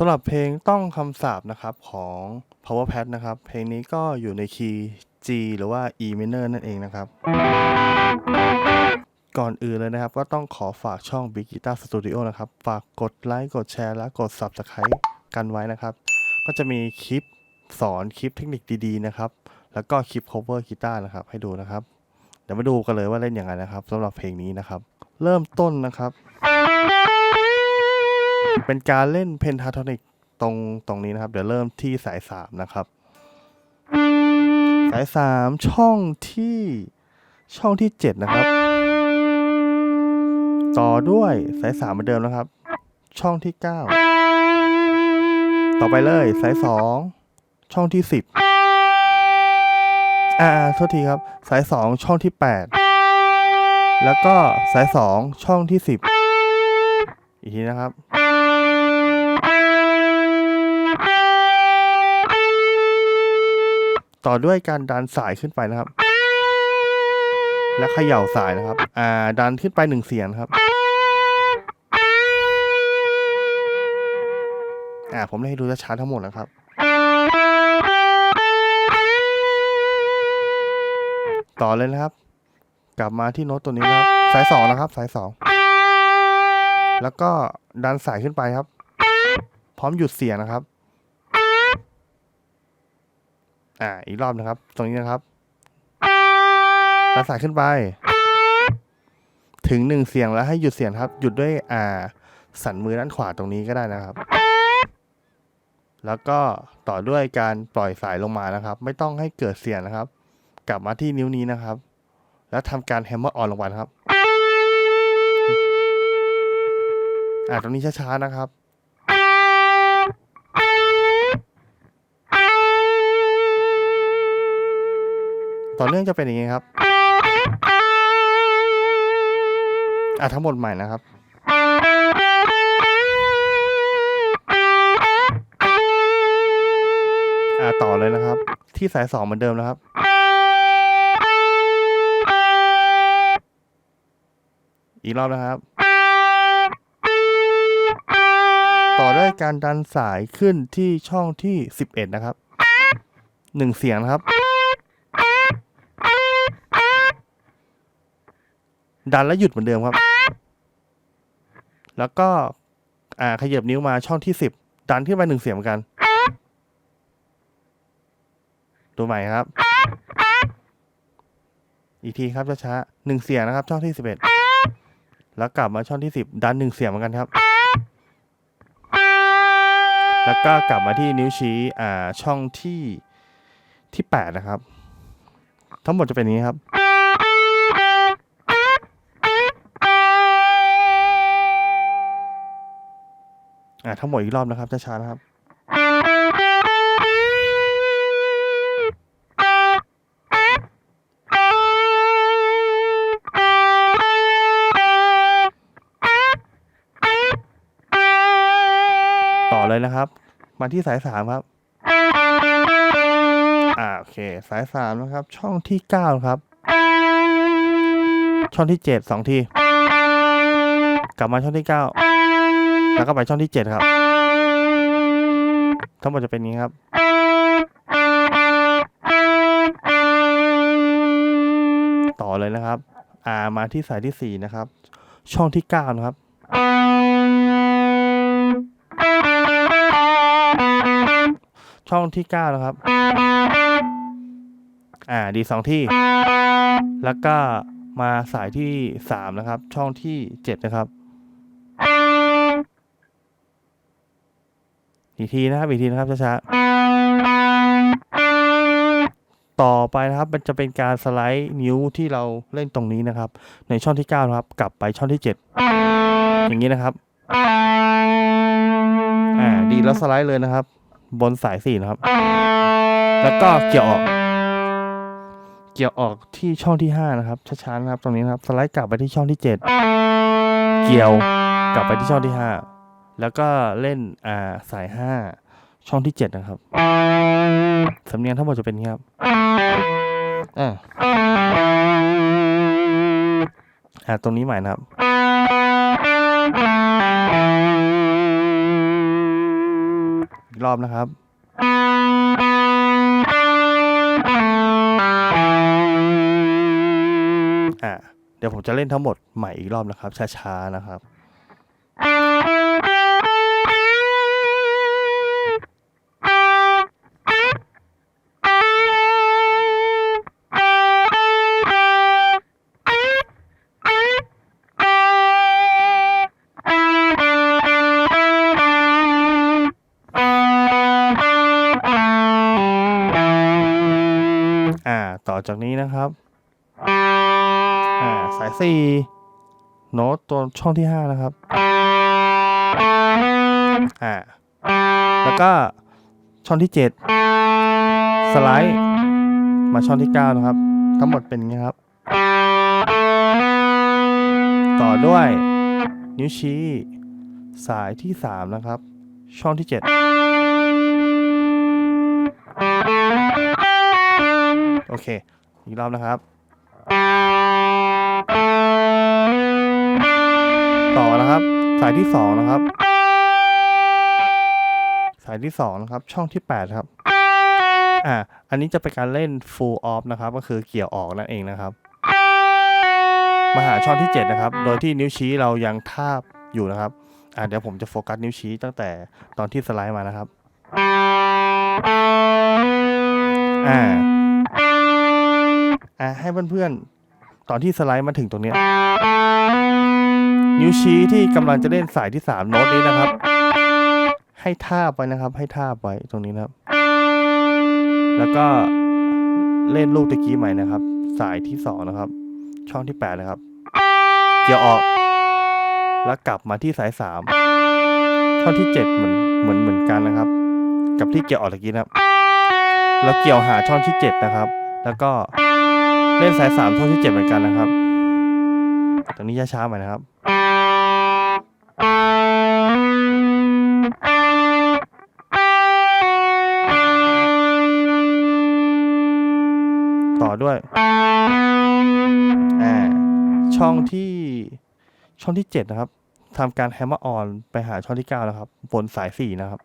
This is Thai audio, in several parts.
สำหรับเพลงต้องคำสาปนะครับของ Power Pad นะครับ เพลงนี้ก็อยู่ในคีย์ G หรือว่า E minor นั่นเองนะครับ ก่อนอื่นเลยนะครับ ก็ต้องขอฝากช่อง Big Guitar Studio นะครับ ฝากกดไลค์กดแชร์และกด Subscribe กันไว้นะครับ ก็จะมีคลิปสอนคลิปเทคนิคดีๆนะครับ แล้วก็คลิป cover กีตาร์นะครับ ให้ดูนะครับ เดี๋ยวมาดูกันเลยว่าเล่นยังไงนะครับสำหรับเพลงนี้นะครับ เริ่มต้นนะครับ เป็นการเล่นเพนทาโทนิกตรงตรงนี้นะครับ เดี๋ยวเริ่มที่สายสามนะครับ สายสามช่องที่ช่องที่เจ็ดนะครับ ต่อด้วยสายสามเหมือนเดิมนะครับ ช่องที่เก้าต่อไปเลยสายสองช่องที่สิบอ่าโทษทีครับ สายสองช่องที่แปดแล้วก็สายสองช่องที่สิบอีกทีนะครับ ต่อด้วยการดันสายขึ้นไปนะครับ และเขย่าสายนะครับ อ่า ดันขึ้นไปหนึ่งเสียงครับ อ่า ผมให้ดูช้าทั้งหมดนะครับ ต่อเลยนะครับ กลับมาที่โน้ตตัวนี้นะครับ สายสองนะครับ สายสอง แล้วก็ดันสายขึ้นไปครับ พร้อมหยุดเสียงนะครับ อ่า อีกรอบนะครับ ตรงนี้นะครับดันสายขึ้นไป ถึงหนึ่งเสียงแล้วให้หยุดเสียงครับ หยุดด้วยอ่า สันมือด้านขวาตรงนี้ก็ได้นะครับ แล้วก็ต่อด้วยการปล่อยสายลงมานะครับ ไม่ต้องให้เกิดเสียงนะครับ กลับมาที่นิ้วนี้นะครับ แล้วทำการแฮมเมอร์ออนลงไปครับ อ่าตรงนี้ช้าๆนะครับ ต่อเนื่องจะเป็นอย่างนี้ครับอะทั้งหมดใหม่นะครับอ่าต่อเลยนะครับ ที่สายสองเหมือนเดิมนะครับอีกรอบนะครับ ต่อด้วยการดันสายขึ้นที่ช่องที่สิบเอ็ดนะครับหนึ่งเสียงนะครับ ดันแล้วหยุดเหมือนเดิมครับ แล้วก็อ่าขยับนิ้วมาช่องที่สิบดันขึ้นไปหนึ่งเสียงเหมือนกันดูใหม่ครับ อีกทีครับช้าๆหนึ่งเสียงนะครับ ช่องที่สิบเอ็ดแล้วกลับมาช่องที่สิบดันหนึ่งเสียงเหมือนกันครับ แล้วก็กลับมาที่นิ้วชี้อ่าช่องที่ที่แปดนะครับ ทั้งหมดจะเป็นนี้ครับ อ่าทั้งหมดอีกรอบนะครับช้าๆนะครับต่อเลยนะครับ มาที่สายสามครับ อ่าโอเค สายสามนะครับ ช่องที่เก้าครับ ช่องที่เจ็ดสองที กลับมาช่องที่เก้า แล้วก็ไปช่องที่เจ็ดครับ ทั้งหมดจะเป็นนี้ครับ ต่อเลยนะครับอ่ามาที่สายที่สี่นะครับ ช่องที่เก้านะครับช่องที่เก้านะครับ อ่า ดีสองที่ แล้วก็มาสายที่สามนะครับ ช่องที่เจ็ดนะครับ อีกทีนะครับอีกทีนะครับช้าๆต่อไปนะครับมันจะเป็นการสไลด์นิ้วที่เราเล่นตรงนี้นะครับ ในช่องที่เก้านะครับ กลับไปช่องที่เจ็ดอย่างนี้นะครับอ่าดีแล้วสไลด์เลยนะครับ บนสายสี่นะครับ แล้วก็เกี่ยวออก เกี่ยวออกที่ช่องที่ห้านะครับช้าๆนะครับ ตรงนี้นะครับ สไลด์กลับไปที่ช่องที่เจ็ดเกี่ยวกลับไปที่ช่องที่ห้า แล้วก็เล่นอ่าสายห้าช่องที่เจ็ดนะครับสำเนียงทั้งหมดจะเป็นนี้ครับอ่าอ่าตรงนี้ใหม่นะครับอีกรอบนะครับ อ่าเดี๋ยวผมจะเล่นทั้งหมดใหม่อีกรอบนะครับ ช้าๆนะครับ จากนี้นะครับสายสี่โน้ตตัวช่องที่ห้านะครับอ่าแล้วก็ช่องที่เจ็ดสไลด์ มาช่องที่เก้านะครับ ทั้งหมดเป็นอย่างนี้ครับ ต่อด้วยนิ้วชี้ สายที่สามนะครับ ช่องที่เจ็ดโอเค อีกรอบนะครับ ต่อนะครับ สายที่สองนะครับ สายที่สองนะครับ ช่องที่แปดครับ อ่า อันนี้จะเป็นการเล่น full off นะครับ ก็คือเกี่ยวออกนั่นเองนะครับ มาหาช่องที่เจ็ดนะครับ โดยที่นิ้วชี้เรายังทาบอยู่นะครับ อ่าเดี๋ยวผมจะโฟกัสนิ้วชี้ตั้งแต่ตอนที่สไลด์มานะครับ อ่าอ่า ให้เพื่อนๆ ตอนที่สไลด์มาถึงตรงนี้ นิ้วชี้ที่กำลังจะเล่นสายที่สามโน้ตนี้นะครับ ให้ทาบไว้นะครับ ให้ทาบไว้ตรงนี้นะครับ แล้วก็เล่นลูกตะกี้ใหม่นะครับ สายที่สองนะครับ ช่องที่แปดนะครับ เกี่ยวออก แล้วกลับมาที่สายสามช่องที่เจ็ดเหมือนเหมือนเหมือนกันนะครับ กับที่เกี่ยวออกตะกี้นะครับแล้วเกี่ยวหาช่องที่เจ็ดนะครับ แล้วก็ เล่นสายสามช่องที่เจ็ดเหมือนกันนะครับ ตรงนี้ช้าๆหน่อยนะครับ ต่อด้วยอ่าช่องที่ช่องที่เจ็ดนะครับทำการแฮมเมอร์ออนไปหาช่องที่เก้านะครับ บนสายสี่นะครับ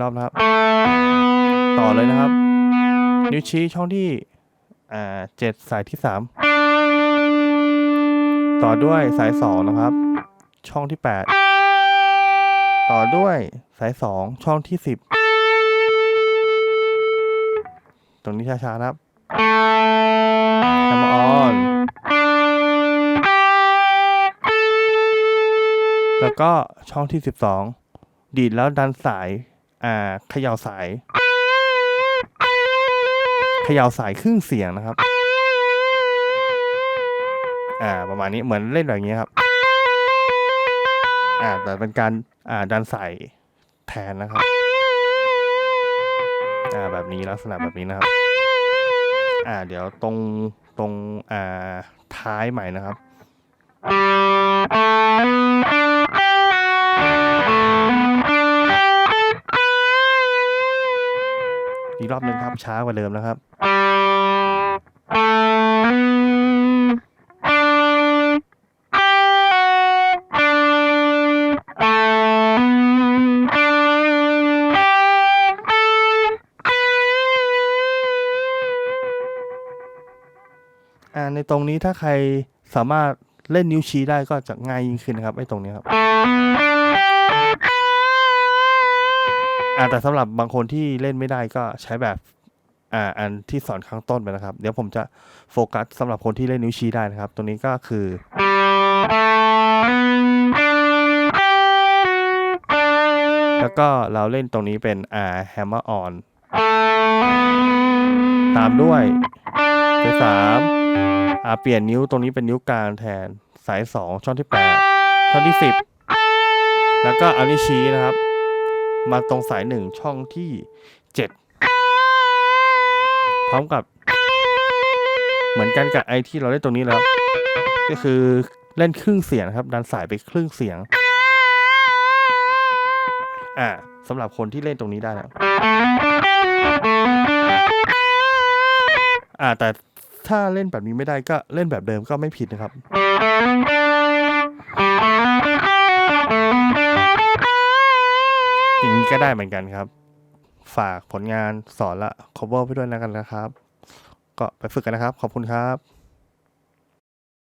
รอบนะครับ ต่อเลยนะครับ นิ้วชี้ช่องที่อ่าเจ็ดสายที่สามต่อด้วยสายสองนะครับ ช่องที่แปดต่อด้วยสายสองช่องที่สิบตรงนี้ช้าๆนะครับแฮมออน แล้วก็ช่องที่สิบสองดีดแล้วดันสาย อ่าเขย่าสาย ขย่าสายครึ่งเสียงนะครับ อ่าประมาณนี้เหมือนเล่นแบบนี้ครับ อ่าแต่เป็นการอ่าดันสายแทนนะครับ อ่าแบบนี้ลักษณะแบบนี้นะครับ อ่าเดี๋ยวตรงตรงอ่าท้ายใหม่นะครับ อีกรอบหนึ่งครับช้ากว่าเดิมนะครับ อ่าในตรงนี้ถ้าใครสามารถเล่นนิ้วชี้ได้ก็จะง่ายยิ่งขึ้นนะครับไอ้ตรงนี้ครับ อ่าแต่สำหรับบางคนที่เล่นไม่ได้ก็ใช้แบบอ่าอันที่สอนข้างต้นไปนะครับ เดี๋ยวผมจะโฟกัสสำหรับคนที่เล่นนิ้วชี้ได้นะครับ ตรงนี้ก็คือ แล้วก็เราเล่นตรงนี้เป็นอ่า hammer on ตามด้วยสายสามอ่าเปลี่ยนนิ้วตรงนี้เป็นนิ้วกลางแทนสายสองช่องที่แปดช่องที่สิบแล้วก็เอานิ้วชี้นะครับ มาตรงสายหนึ่งช่องที่เจ็ดพร้อมกับ เหมือนกันกับไอที่เราเล่นตรงนี้แล้ว ก็คือเล่นครึ่งเสียงครับ ดันสายไปครึ่งเสียง อ่าสำหรับคนที่เล่นตรงนี้ได้แล้วอ่าแต่ถ้าเล่นแบบนี้ไม่ได้ก็เล่นแบบเดิมก็ไม่ผิดนะครับ อย่างนี้ก็ได้เหมือนกันครับ ฝากผลงานสอนละ cover ไปด้วยแล้วกันนะครับ ก็ไปฝึกกันนะครับ ขอบคุณครับ